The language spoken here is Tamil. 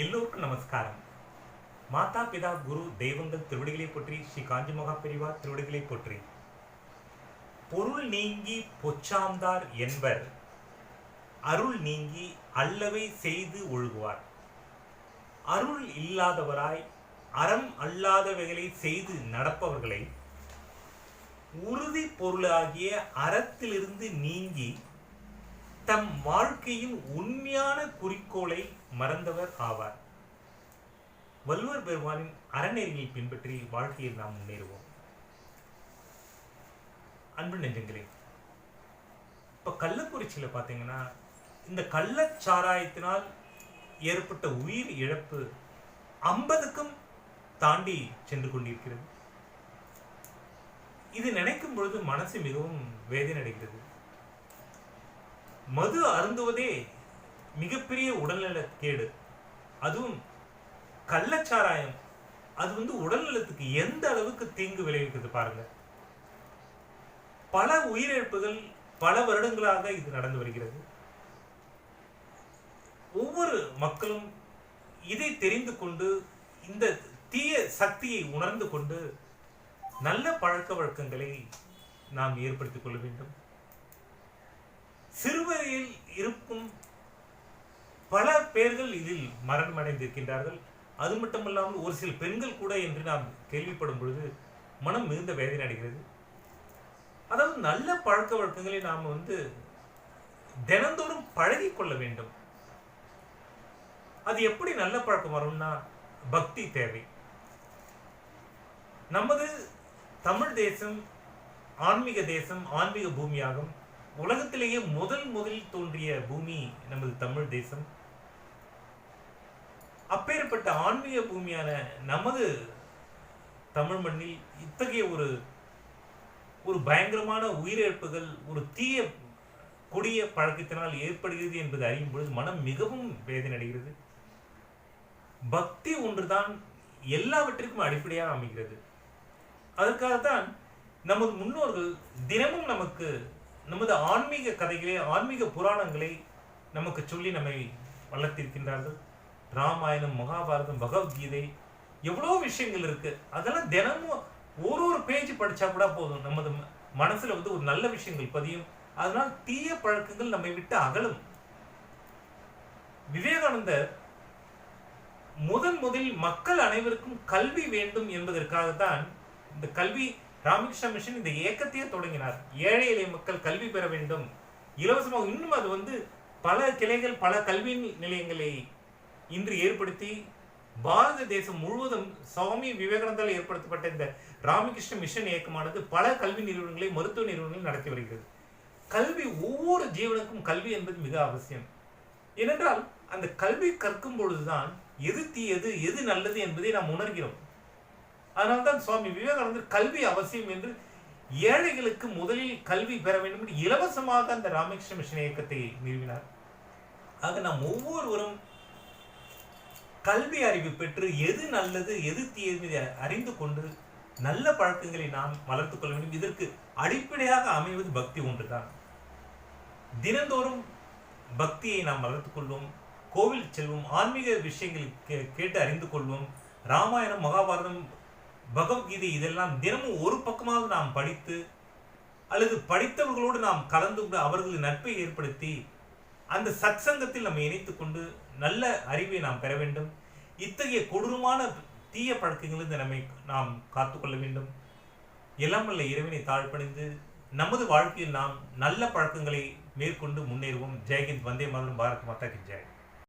எல்லோருக்கும் நமஸ்காரம். மாதா பிதா குரு தெய்வங்கள் திருவடிகளை போற்றி ஸ்ரீ காஞ்சி மகா பிரிவார் திருவடிகளை போற்றி. பொருள் நீங்கி பொச்சாந்தார் என்பர் அருள் நீங்கி அல்லவை செய்து ஒழுகுவார். அருள் இல்லாதவராய் அறம் அல்லாதவைகளை செய்து நடப்பவர்களை உறுதி பொருளாகிய அறத்திலிருந்து நீங்கி தம் வாழ்க்கையின் உண்மையான குறிக்கோளை மறந்தவர் ஆவார். வள்ளுவர் பெருமானின் அறநெறியை பின்பற்றி வாழ்க்கையில் நாம் முன்னேறுவோம். அன்பு நெஞ்சங்களே இப்ப கள்ளக்குறிச்சியில பாத்தீங்கன்னா இந்த கள்ளச்சாராயத்தினால் ஏற்பட்ட உயிர் இழப்பு ஐம்பதுக்கும் தாண்டி சென்று கொண்டிருக்கிறது. இது நினைக்கும் பொழுது மனசு மிகவும் வேதனை அடைகிறது மது அருந்துவதே மிகப்பெரிய உடல்நல கேடு. அதுவும் கள்ளச்சாராயம். அது வந்து உடல்நலத்துக்கு எந்த அளவுக்கு தீங்கு விளைவிக்குது பாருங்க. பல உயிரிழப்புகள் பல வருடங்களாக இது நடந்து வருகிறது. ஒவ்வொரு மக்களும் இதை தெரிந்து கொண்டு இந்த தீய சக்தியை உணர்ந்து கொண்டு நல்ல பழக்க வழக்கங்களை நாம் ஏற்படுத்திக் கொள்ள வேண்டும். சிறுவரையில் இருக்கும் பல பேர்கள் இதில் மரணம் அடைந்திருக்கின்றார்கள் அது மட்டுமல்லாமல் ஒரு சில பெண்கள் கூட என்று நாம் கேள்விப்படும் பொழுது மனம் மிகுந்த வேதனை அடைகிறது. அதாவது நல்ல பழக்க வழக்கங்களை நாம் வந்து தினந்தோறும் பழகி கொள்ள வேண்டும். அது எப்படி நல்ல பழக்கம் வரும்னா பக்தி தேவை. நமது தமிழ் தேசம் ஆன்மீக தேசம் ஆன்மீக பூமியாகும். உலகத்திலேயே முதல் முதலில் தோன்றிய பூமி நமது தமிழ் தேசம். அப்பேற்பட்ட ஆன்மீக பூமியான நமது தமிழ் மண்ணில் இத்தகைய ஒரு ஒரு பயங்கரமான உயிரிழப்புகள் ஒரு தீய கொடிய பழக்கத்தினால் ஏற்படுகிறது என்பது அறியும் பொழுது மனம் மிகவும் வேதனை அடைகிறது பக்தி ஒன்றுதான் எல்லாவற்றிற்கும் அடிப்படையாக அமைகிறது. அதற்காகத்தான் நமது முன்னோர்கள் தினமும் நமக்கு நமது ஆன்மீக கதைகளை ஆன்மீக புராணங்களை நமக்கு சொல்லி நம்மை வளர்த்திருக்கின்றார்கள். ராமாயணம் மகாபாரதம் பகவத்கீதை எவ்வளோ விஷயங்கள் இருக்கு. அதெல்லாம் தினமும் ஒரு ஒரு பேஜ் படிச்சா கூட போதும். நமது மனசில் மனசுல வந்து ஒரு நல்ல விஷயங்கள் பதியும். அதனால் தீய பழக்கங்கள் நம்மை விட்டு அகலும். விவேகானந்தர் முதன் முதலில் மக்கள் அனைவருக்கும் கல்வி வேண்டும் என்பதற்காகத்தான் இந்த கல்வி ராமகிருஷ்ண மிஷன் இந்த இயக்கத்தையே தொடங்கினார். ஏழை எளிய மக்கள் கல்வி பெற வேண்டும். இலவசமாக இன்னும் அது வந்து பல கிளைகள் பல கல்வி நிலையங்களை இன்று ஏற்படுத்தி பாரத தேசம் முழுவதும் சுவாமி விவேகானந்தால் ஏற்படுத்தப்பட்ட இந்த ராமகிருஷ்ண மிஷன் இயக்கமானது பல கல்வி நிறுவனங்களை மருத்துவ நிறுவனங்களை நடத்தி வருகிறது. கல்வி ஒவ்வொரு ஜீவனுக்கும் கல்வி என்பது மிக அவசியம். ஏனென்றால் அந்த கல்வி கற்கும் பொழுதுதான் எது தீயது எது நல்லது என்பதை நாம் உணர்கிறோம். அதனால்தான் சுவாமி விவேகானந்தர் கல்வி அவசியம் என்று ஏழைகளுக்கு முதலில் கல்வி பெற வேண்டும் என்று இலவசமாக அந்த ராமகிருஷ்ண மிஷன் இயக்கத்தை நிறுவினார். ஆக நாம் ஒவ்வொருவரும் கல்வி அறிவு பெற்று எது நல்லது எது தீர்வு அறிந்து கொண்டு நல்ல பழக்கங்களை நாம் வளர்த்துக் கொள்ள வேண்டும். இதற்கு அடிப்படையாக அமைவது பக்தி ஒன்றுதான். தினந்தோறும் பக்தியை நாம் வளர்த்துக் கொள்வோம். கோவில் செல்வோம். ஆன்மீக விஷயங்களை கே- கேட்டு அறிந்து கொள்வோம். ராமாயணம் மகாபாரதம் பகவத்கீதை இதெல்லாம் தினமும் ஒரு பக்கமாக நாம் படித்து அல்லது படித்தவர்களோடு நாம் கலந்து கொண்டு அவர்களின் நட்பை ஏற்படுத்தி அந்த சத்சங்கத்தில் நம்ம இணைத்து கொண்டு நல்ல அறிவை நாம் பெற வேண்டும். இத்தகைய கொடூரமான தீய பழக்கங்களிலிருந்து நம்மை நாம் காத்துக்கொள்ள வேண்டும். எல்லாம் உள்ள இறைவனை தாழ்பணிந்து நமது வாழ்க்கையில் நாம் நல்ல பழக்கங்களை மேற்கொண்டு முன்னேறுவோம். ஜெயகிந்த் வந்தே மாதம் பாரத் மாதா கி ஜெய்.